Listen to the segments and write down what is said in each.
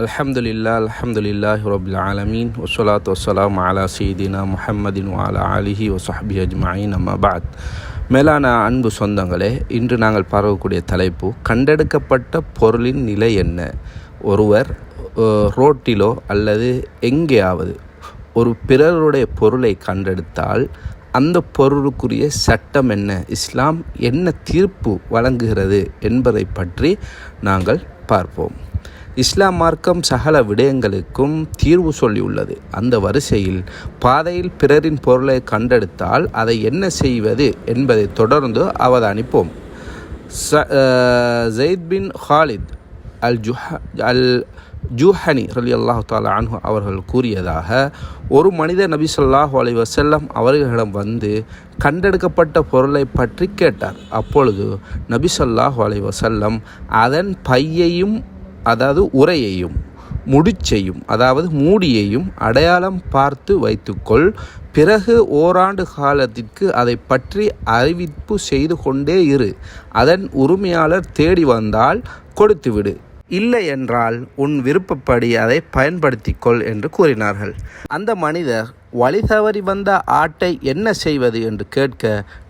அலமதுல்லா அலமதுல்லாஹ் ரபில் ஆலமீன் ஒசலாத் வஸ்ஸலாம் அலா சீதினா முஹம்மதின் வாலா அலிஹி ஒசஹபி அஜ்மாயின் அம்மா பாத் மேலான அன்பு சொந்தங்களே இன்று நாங்கள் பரவக்கூடிய தலைப்பு கண்டெடுக்கப்பட்ட பொருளின் நிலை என்ன? ஒருவர் ரோட்டிலோ அல்லது எங்கேயாவது ஒரு பிறருடைய பொருளை கண்டெடுத்தால் அந்த பொருளுக்குரிய சட்டம் என்ன? இஸ்லாம் என்ன தீர்ப்பு வழங்குகிறது என்பதை பற்றி நாங்கள் பார்ப்போம். இஸ்லாம் மார்க்கம் சகல விடயங்களுக்கும் தீர்வு சொல்லியுள்ளது. அந்த வரிசையில் பாதையில் பிறரின் பொருளை கண்டெடுத்தால் அதை என்ன செய்வது என்பதை தொடர்ந்து அவதானிப்போம். ச- ஜெயித் பின் ஹாலித் அல் ஜுஹ அல் ஜூஹனி ரலி அல்லாஹு தாலா அன்ஹு அவர்கள் கூறியதாக ஒரு மனித நபி சொல்லாஹு அலி வசல்லம் அவர்களிடம் வந்து கண்டெடுக்கப்பட்ட பொருளை பற்றி கேட்டார். அப்பொழுது நபி சொல்லாஹு அலி வசல்லம் அதன் பையையும் அதாவது உரையையும் முடிச்சையும் அதாவது மூடியையும் அடையாளம் பார்த்து வைத்துக்கொள். பிறகு ஓராண்டு காலத்திற்கு அதை பற்றி அறிவிப்பு செய்து கொண்டே இரு. அதன் உரிமையாளர் தேடி வந்தால் கொடுத்துவிடு. இல்லை என்றால் உன் விருப்பப்படி அதை பயன்படுத்திக்கொள் என்று கூறினார்கள். அந்த மனிதர் வழி தவறி வந்த ஆட்டை என்ன செய்வது என்று கேட்க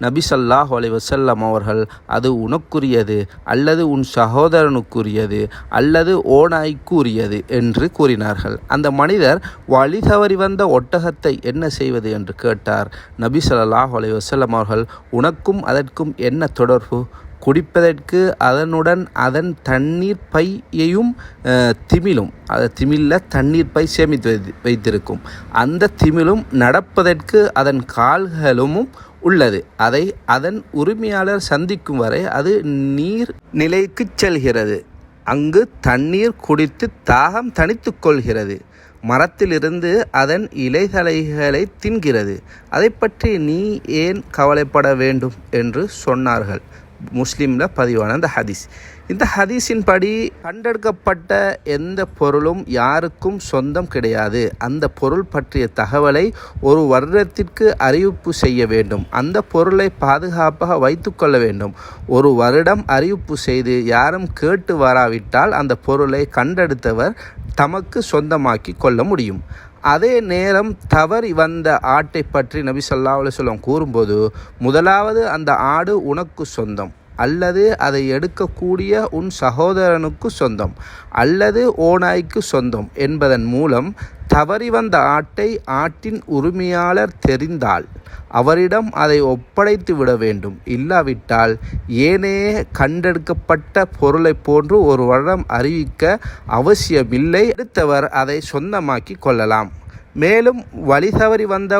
நபி ஸல்லல்லாஹு அலைஹி அவர்கள் அது உனக்குரியது அல்லது உன் சகோதரனுக்குரியது அல்லது ஓநாய்க்குரியது என்று கூறினார்கள். அந்த மனிதர் வழி தவறி வந்த ஒட்டகத்தை என்ன செய்வது என்று கேட்டார். நபி சல்லாஹ் அலைஹி அவர்கள் உனக்கும் அதற்கும் என்ன தொடர்பு? குடிப்பதற்கு அதனுடன் அதன் தண்ணீர் பையையும் திமிலும் அது திமிலில் தண்ணீர் பை சேமித்து வைத்து வைத்திருக்கும். அந்த திமிலும் நடப்பதற்கு அதன் கால்களும் உள்ளது. அதை அதன் உரிமையாளர் சந்திக்கும் வரை அது நீர் நிலைக்கு செல்கிறது. அங்கு தண்ணீர் குடித்து தாகம் தனித்து கொள்கிறது. மரத்திலிருந்து அதன் இலைதலைகளை தின்கிறது. அதை பற்றி நீ ஏன் கவலைப்பட வேண்டும்? என்று சொன்னார்கள். முஸ்லீமில் பதிவான அந்த ஹதீஸ். இந்த ஹதீஸின் படி கண்டெடுக்கப்பட்ட எந்த பொருளும் யாருக்கும் சொந்தம் கிடையாது. அந்த பொருள் பற்றிய தகவலை ஒரு வருடத்திற்கு அறிவிப்பு செய்ய வேண்டும். அந்த பொருளை பாதுகாப்பாக வைத்துக்கொள்ள வேண்டும். ஒரு வருடம் அறிவிப்பு செய்து யாரும் கேட்டு வராவிட்டால் அந்த பொருளை கண்டெடுத்தவர் தமக்கு சொந்தமாக்கி கொள்ள முடியும். அதே நேரம் தவறி வந்த ஆட்டை பற்றி நபி ஸல்லல்லாஹு அலைஹி கூறும்போது முதலாவது அந்த ஆடு உனக்கு சொந்தம். அல்லது அதை எடுக்கக்கூடிய உன் சகோதரனுக்கு சொந்தம் அல்லது ஓநாய்க்கு சொந்தம் என்பதன் மூலம் தவறி வந்த ஆட்டை ஆட்டின் உரிமையாளர் தெரிந்தால் அவரிடம் அதை ஒப்படைத்து விட வேண்டும். இல்லாவிட்டால் ஏனைய கண்டெடுக்கப்பட்ட பொருளை போன்று ஒரு வருடம் அறிவிக்க அவசியமில்லை. அடுத்தவர் அதை சொந்தமாக்கி கொள்ளலாம். மேலும் வழி தவறி வந்த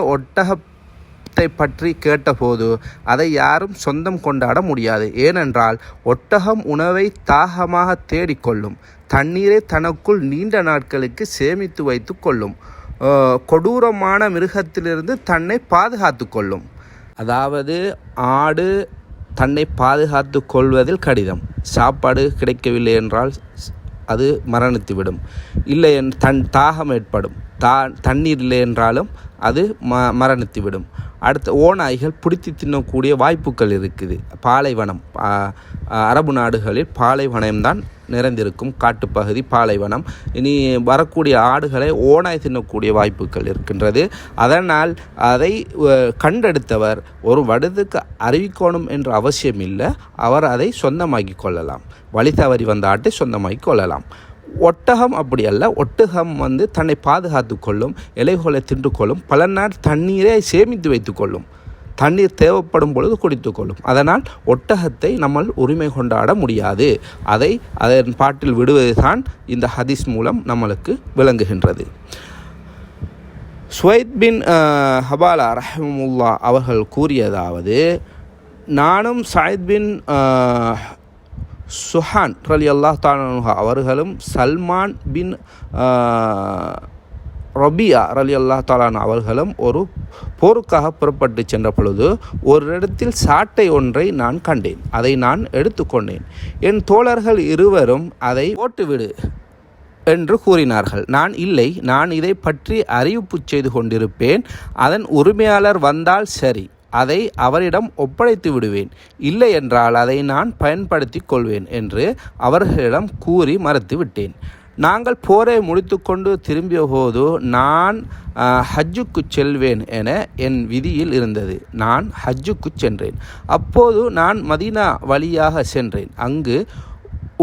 ஒட்டகத்தை பற்றி கேட்டபோது அதை யாரும் சொந்தம் கொண்டாட முடியாது. ஏனென்றால் ஒட்டகம் உணவை தாகமாக தேடிக்கொள்ளும் தண்ணீரை தனக்குள் நீண்ட நாட்களுக்கு சேமித்து வைத்து கொள்ளும் கொடூரமான மிருகத்திலிருந்து தன்னை பாதுகாத்து கொள்ளும். அதாவது ஆடு தன்னை பாதுகாத்து கொள்வதில் கடிதம். சாப்பாடு கிடைக்கவில்லை என்றால் ஸ்- அது மரணித்துவிடும். இல்லை என் தன் தாகம் ஏற்படும். தா தண்ணீர் இல்லை என்றாலும் அது ம மரணித்துவிடும். அடுத்த ஓநாய்கள் பிடித்து தின்னக்கூடிய வாய்ப்புகள் இருக்குது. பாலைவனம் அரபு நாடுகளில் பாலைவனம்தான் நிறைந்திருக்கும் காட்டுப்பகுதி பாலைவனம். இனி வரக்கூடிய ஆடுகளை ஓனாய் தின்னக்கூடிய வாய்ப்புகள் இருக்கின்றது. அதனால் அதை கண்டெடுத்தவர் ஒரு வருடத்துக்கு அறிவிக்கணும் என்ற அவசியம் இல்லை. அவர் அதை சொந்தமாக்கி கொள்ளலாம். வழி தவறி வந்த ஆட்டை சொந்தமாக்கி கொள்ளலாம். ஒட்டகம் அப்படி அல்ல. ஒட்டகம் வந்து தன்னை பாதுகாத்து கொள்ளும் இலைகளை தின்று கொள்ளும் பல நாள் தண்ணீரை சேமித்து வைத்துக்கொள்ளும் தண்ணீர் தேவைப்படும் பொழுது குடித்துக்கொள்ளும் அதனால் ஒட்டகத்தை நம்ம உரிமை கொண்டாட முடியாது. அதை அதன் பாட்டில் விடுவதுதான் இந்த ஹதீஸ் மூலம் நம்மளுக்கு விளங்குகின்றது. ஸ்வைத் பின் ஹபாலா ரஹமுல்லா அவர்கள் கூறியதாவது நானும் சாயித் பின் சுஹான் ரலி அல்லாஹ் தானுஹா அவர்களும் சல்மான் பின் ரபியா ரலி அல்லாஹ் தாலான் அவர்களும் ஒரு போருக்காக புறப்பட்டு சென்ற பொழுது ஒரு இடத்தில் சாட்டை ஒன்றை நான் கண்டேன். அதை நான் எடுத்துக்கொண்டேன் என் தோழர்கள் இருவரும் அதை போட்டுவிடு என்று கூறினார்கள். நான் இல்லை நான் இதை பற்றி அறிவிப்பு செய்து கொண்டிருப்பேன். அதன் உரிமையாளர் வந்தால் சரி. அதை அவரிடம் ஒப்படைத்து விடுவேன். இல்லை என்றால் அதை நான் பயன்படுத்தி கொள்வேன் என்று அவர்களிடம் கூறி மறுத்து விட்டேன். நாங்கள் போரை முடித்துக்கொண்டு திரும்பிய போது நான் ஹஜ்ஜுக்கு செல்வேன் என என் விதியில் இருந்தது. நான் ஹஜ்ஜுக்கு சென்றேன். அப்போது நான் மதீனா வழியாக சென்றேன். அங்கு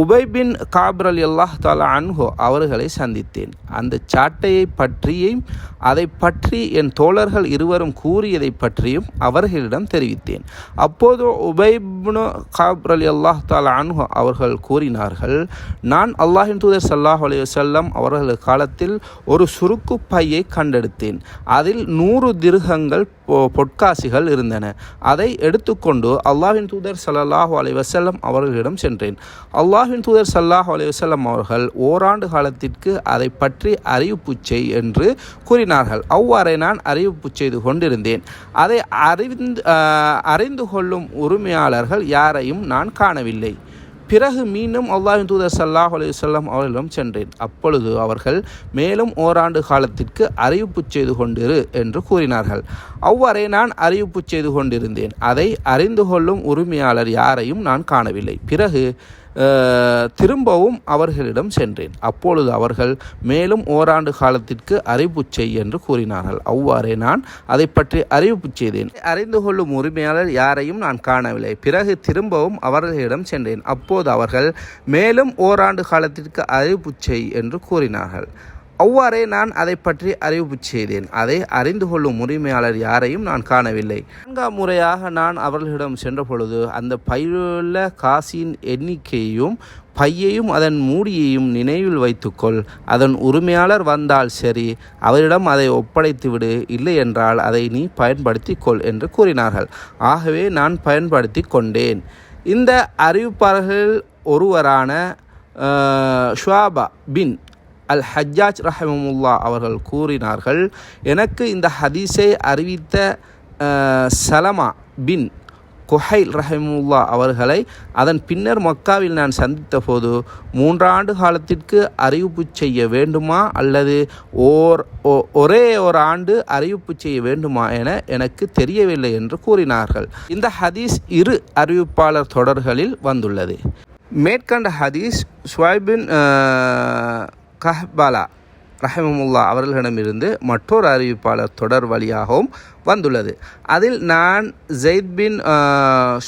உபைபின் காப்ரல் அல்லாஹ் தாலா அன்ஹோ அவர்களை சந்தித்தேன். அந்த சாட்டையை பற்றியும் அதை பற்றி என் தோழர்கள் இருவரும் கூறியதை பற்றியும் அவர்களிடம் தெரிவித்தேன். அப்போது உபைப்னு காப் அலி அல்லாஹ் தாலா அன்ஹோ அவர்கள் கூறினார்கள் நான் அல்லாஹின் தூதர் சல்லாஹ் அலி வல்லம் அவர்கள் காலத்தில் ஒரு சுருக்கு பையை கண்டெடுத்தேன். அதில் நூறு திருகங்கள் பொற்காசிகள் இருந்தன. அதை எடுத்துக்கொண்டு அல்லாஹின் தூதர் சல்லாஹூ அலி வசல்லம் அவர்களிடம் சென்றேன். அல்லாஹின் தூதர் சல்லாஹூ அலி வசல்லம் அவர்கள் ஓராண்டு காலத்திற்கு அதை பற்றி அறிவிப்பு செய் என்று கூறினார்கள். அவ்வாறே நான் அறிவிப்பு செய்து கொண்டிருந்தேன். அதை அறிந்து அறிந்து கொள்ளும் உரிமையாளர்கள் யாரையும் நான் காணவில்லை. பிறகு மீண்டும் அல்லாஹின் தூதர் சல்லாஹ் அலையுசல்லாம் அவர்களிடம் சென்றேன். அப்பொழுது அவர்கள் மேலும் ஓராண்டு காலத்திற்கு அறிவிப்பு செய்து கொண்டிரு என்று கூறினார்கள். அவ்வாறே நான் அறிவிப்பு செய்து கொண்டிருந்தேன். அதை அறிந்து கொள்ளும் உரிமையாளர் யாரையும் நான் காணவில்லை. பிறகு திரும்பவும் அவர்களிடம் சென்றேன். அப்பொழுது அவர்கள் மேலும் ஓராண்டு காலத்திற்கு அறிவிப்பு செய் என்று கூறினார்கள். அவ்வாறே நான் அதை பற்றி அறிவிப்பு செய்தேன். அறிந்து கொள்ளும் உரிமையாளர் யாரையும் நான் காணவில்லை. பிறகு திரும்பவும் அவர்களிடம் சென்றேன். அப்போது அவர்கள் மேலும் ஓராண்டு காலத்திற்கு அறிவிப்பு செய் என்று கூறினார்கள். அவ்வாறே நான் அதை பற்றி அறிவிப்பு செய்தேன். அதை அறிந்து கொள்ளும் உரிமையாளர் யாரையும் நான் காணவில்லை. நான்காம் முறையாக நான் அவர்களிடம் சென்ற பொழுது அந்த பயிலுள்ள காசின் எண்ணிக்கையும் பையையும் அதன் மூடியையும் நினைவில் வைத்துக்கொள். அதன் உரிமையாளர் வந்தால் சரி அவரிடம் அதை ஒப்படைத்து விடு இல்லை என்றால் அதை நீ பயன்படுத்தி கொள் என்று கூறினார்கள். ஆகவே நான் பயன்படுத்தி கொண்டேன். இந்த அறிவிப்பாளர்கள் ஒருவரான ஷுவாபா பின் அல் ஹஜ்ஜாஜ் ரஹமுல்லா அவர்கள் கூறினார்கள் எனக்கு இந்த ஹதீஸை அறிவித்த சலமா பின் குஹைல் ரஹமுல்லா அவர்களை அதன் பின்னர் மக்காவில் நான் சந்தித்த போது மூன்றாண்டு காலத்திற்கு அறிவிப்பு செய்ய வேண்டுமா? அல்லது ஓர் ஒரே ஒரு ஆண்டு அறிவிப்பு செய்ய வேண்டுமா என எனக்கு தெரியவில்லை என்று கூறினார்கள். இந்த ஹதீஸ் இரு அறிவிப்பாளர் தொடர்களில் வந்துள்ளது. மேற்கண்ட ஹதீஸ் ஸ்வைபின் கஹ்பாலா ரஹமுல்லா அவர்களிடமிருந்து மற்றொரு அறிவிப்பாளர் தொடர் வழியாகவும் வந்துள்ளது. அதில் நான் ஜெயித் பின்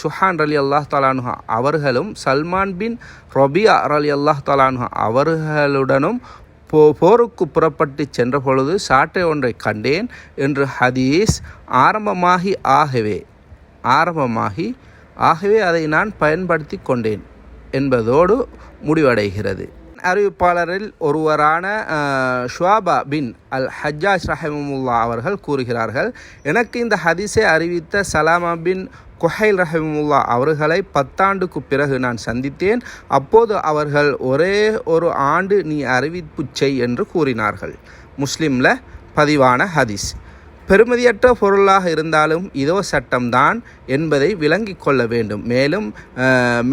சுஹான் அலி அல்லாஹ் தலானுஹா அவர்களும் சல்மான் பின் ரொபியா அலி அல்லாஹ் தலானுஹா அவர்களுடனும் போ போருக்கு புறப்பட்டு சென்ற பொழுது சாட்டை ஒன்றை கண்டேன் என்று ஹதீஸ் ஆரம்பமாகி ஆகவே ஆரம்பமாகி ஆகவே அதை நான் பயன்படுத்தி கொண்டேன் என்பதோடு முடிவடைகிறது. அறிவிப்பாளரில் ஒருவரான ஷுவாபா பின் அல் ஹஜ்ஜாஜ் ரஹமுல்லா அவர்கள் கூறுகிறார்கள் எனக்கு இந்த ஹதீஸை அறிவித்த சலாமா பின் குஹைல் ரஹமுல்லா அவர்களை பத்தாண்டுக்கு பிறகு நான் சந்தித்தேன். அப்போது அவர்கள் ஒரே ஒரு ஆண்டு நீ அறிவிப்பு செய் என்று கூறினார்கள். முஸ்லீமில் பதிவான ஹதீஸ். பெருமதியற்ற பொருளாக இருந்தாலும் இதோ சட்டம்தான் என்பதை விளங்கி கொள்ள வேண்டும். மேலும்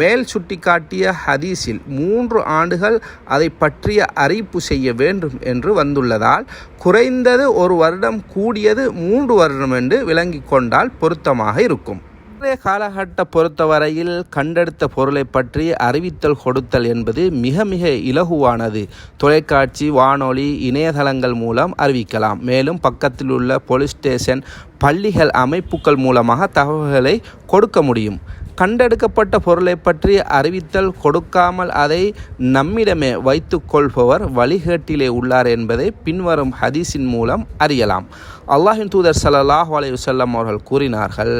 மேல் சுட்டிக்காட்டிய ஹதீஸில் மூன்று ஆண்டுகள் அதை பற்றிய அறிவிப்பு செய்ய வேண்டும் என்று வந்துள்ளதால் குறைந்தது ஒரு வருடம் கூடியது மூன்று வருடம் என்று விளங்கி கொண்டால் பொருத்தமாக இருக்கும். இன்றைய காலகட்ட பொறுத்தவரையில் கண்டெடுத்த பொருளை பற்றி அறிவித்தல் கொடுத்தல் என்பது மிக மிக இலகுவானது. தொலைக்காட்சி வானொலி இணையதளங்கள் மூலம் அறிவிக்கலாம். மேலும் பக்கத்தில் உள்ள போலீஸ் ஸ்டேஷன் பள்ளிகள் அமைப்புகள் மூலமாக தகவல்களை கொடுக்க முடியும். கண்டெடுக்கப்பட்ட பொருளை பற்றி அறிவித்தல் கொடுக்காமல் அதை நம்மிடமே வைத்து கொள்பவர் வழிகேட்டிலே உள்ளார் என்பதை பின்வரும் ஹதீஸின் மூலம் அறியலாம். அல்லாஹின் தூதர் சல்லாஹ் அலையுசல்லம் அவர்கள் கூறினார்கள்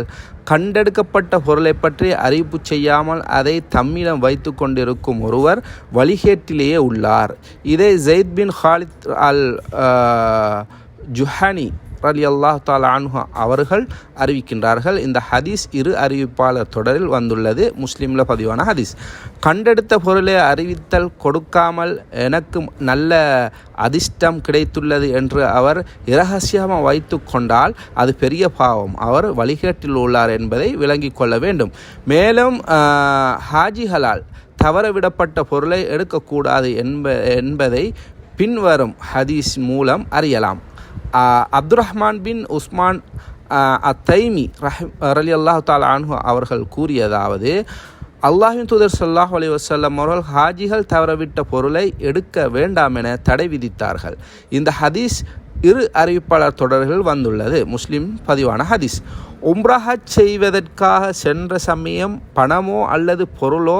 கண்டெடுக்கப்பட்ட பொருளை பற்றி அறிவிப்பு செய்யாமல் அதை தம்மிடம் வைத்து கொண்டிருக்கும் ஒருவர் வழிகேட்டிலேயே உள்ளார். இதை ஜெயித் பின் ஹாலித் அல் ஜுஹானி அலி அல்லாஹ் தாலா அவர்கள் அறிவிக்கின்றார்கள். இந்த ஹதீஸ் இரு அறிவிப்பாளர் தொடரில் வந்துள்ளது. முஸ்லீமில் பதிவான ஹதீஸ். கண்டெடுத்த பொருளை அறிவித்தல் கொடுக்காமல் எனக்கு நல்ல அதிர்ஷ்டம் கிடைத்துள்ளது என்று அவர் இரகசியமாக வைத்து கொண்டால் அது பெரிய பாவம். அவர் வழிகேட்டில் உள்ளார் என்பதை விளங்கி கொள்ள வேண்டும். மேலும் ஹாஜிகளால் தவறவிடப்பட்ட பொருளை எடுக்கக்கூடாது என்ப என்பதை பின்வரும் ஹதீஸ் மூலம் அறியலாம். அப்துர் ரஹ்மான் பின் உஸ்மான் அத்தைமி ரஹ் அலி அல்லாஹு தால் அன்ஹு அவர்கள் கூறியதாவது அல்லாஹின் தூதர் சல்லாஹ் அலி வசல்லம் அவர்கள் ஹாஜிகள் தவறவிட்ட பொருளை எடுக்க வேண்டாம் என தடை விதித்தார்கள். இந்த ஹதீஸ் இரு அறிவிப்பாளர் தொடர்கள் வந்துள்ளது. முஸ்லிம் பதிவான ஹதீஸ். உம்ராஹத் செய்வதற்காக சென்ற சமயம் பணமோ அல்லது பொருளோ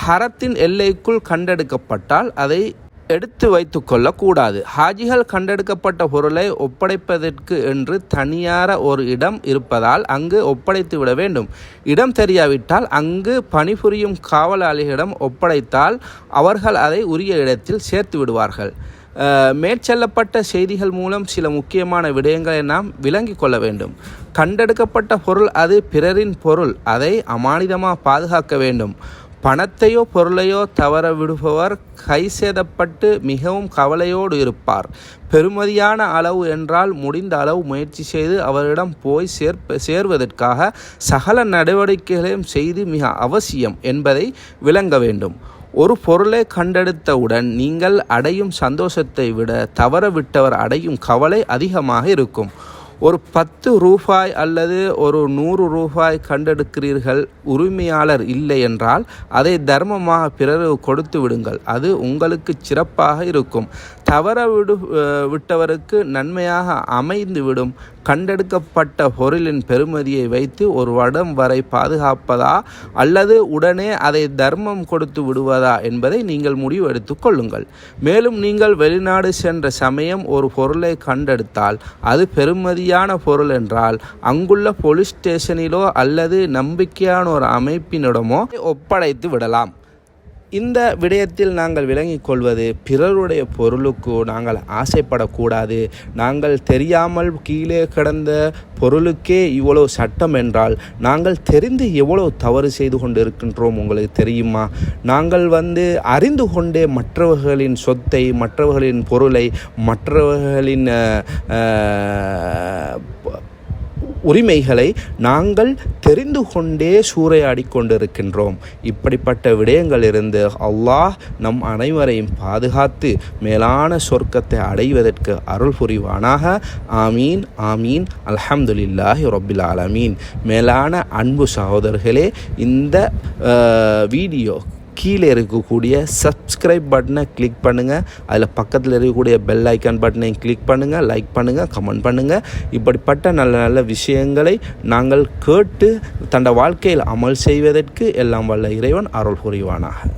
ஹரத்தின் எல்லைக்குள் கண்டெடுக்கப்பட்டால் அதை எடுத்து வைத்து கொள்ளக்கூடாது. ஹாஜிகள் கண்டெடுக்கப்பட்ட பொருளை ஒப்படைப்பதற்கு என்று தனியார ஒரு இடம் இருப்பதால் அங்கு ஒப்படைத்து விட வேண்டும். இடம் தெரியாவிட்டால் அங்கு பணிபுரியும் காவலாளிகளிடம் ஒப்படைத்தால் அவர்கள் அதை உரிய இடத்தில் சேர்த்து விடுவார்கள். மேற்செல்லப்பட்ட மேற்சொல்லப்பட்ட செய்திகள் மூலம் சில முக்கியமான விடயங்களை நாம் விளங்கிக் கொள்ள வேண்டும். கண்டெடுக்கப்பட்ட பொருள் அது பிறரின் பொருள். அதை அமானிதமாக பாதுகாக்க வேண்டும். பணத்தையோ பொருளையோ தவற விடுபவர் கை சேதப்பட்டு மிகவும் கவலையோடு இருப்பார். பெறுமதியான அளவு என்றால் முடிந்த அளவு முயற்சி செய்து அவரிடம் போய் சேர்ப்ப சேர்வதற்காக சகல நடவடிக்கைகளையும் செய்து மிக அவசியம் என்பதை விளங்க வேண்டும். ஒரு பொருளை கண்டெடுத்தவுடன் நீங்கள் அடையும் சந்தோஷத்தை விட தவற விட்டவர் அடையும் கவலை அதிகமாக இருக்கும். ஒரு பத்து ரூபாய் அல்லது ஒரு நூறு ரூபாய் கண்டெடுக்கிறீர்கள் உரிமையாளர் இல்லை என்றால் அதை தர்மமாக பிறகு கொடுத்து விடுங்கள். அது உங்களுக்கு சிறப்பாக இருக்கும். தவற விடு விட்டவருக்கு நன்மையாக அமைந்து விடும் கண்டெடுக்கப்பட்ட பொருளின் பெறுமதியை வைத்து ஒரு வருடம் வரை பாதுகாப்பதா அல்லது உடனே அதை தர்மம் கொடுத்து விடுவதா என்பதை நீங்கள் முடிவு கொள்ளுங்கள். மேலும் நீங்கள் வெளிநாடு சென்ற சமயம் ஒரு பொருளை கண்டெடுத்தால் அது பெறுமதியான பொருள் என்றால் அங்குள்ள போலீஸ் ஸ்டேஷனிலோ அல்லது நம்பிக்கையான ஒரு அமைப்பினிடமோ ஒப்படைத்து விடலாம். இந்த விடயத்தில் நாங்கள் விளங்கிக் கொள்வது பிறருடைய பொருளுக்கு நாங்கள் ஆசைப்படக்கூடாது. நாங்கள் தெரியாமல் கீழே கிடந்த பொருளுக்கே இவ்வளோ சட்டம் என்றால் நாங்கள் தெரிந்து எவ்வளோ தவறு செய்து கொண்டு இருக்கின்றோம் உங்களுக்கு தெரியுமா? நாங்கள் வந்து அறிந்து கொண்டே மற்றவர்களின் சொத்தை மற்றவர்களின் பொருளை மற்றவர்களின் உரிமைகளை நாங்கள் தெரிந்து கொண்டே சூறையாடி கொண்டிருக்கின்றோம். இப்படிப்பட்ட விடயங்களிலிருந்து அல்லாஹ் நம் அனைவரையும் பாதுகாத்து மேலான சொர்க்கத்தை அடைவதற்கு அருள் புரிவானாக. ஆமீன் ஆமீன். அல்ஹம்துலில்லாஹி ரொபில் ஆலமீன். மேலான அன்பு சகோதரர்களே இந்த வீடியோ கீழே இருக்கக்கூடிய சப்ஸ்கிரைப் பட்டனை கிளிக் பண்ணுங்கள் அதில் பக்கத்தில் இருக்கக்கூடிய பெல் ஐக்கான் பட்டனையும் கிளிக் பண்ணுங்கள் லைக் பண்ணுங்கள் கமெண்ட் பண்ணுங்கள் இப்படிப்பட்ட நல்ல நல்ல விஷயங்களை நாங்கள் கேட்டு தண்ட வாழ்க்கையில் அமல் செய்வதற்கு எல்லாம் வல்ல இறைவன் அருள் புரிவானாக.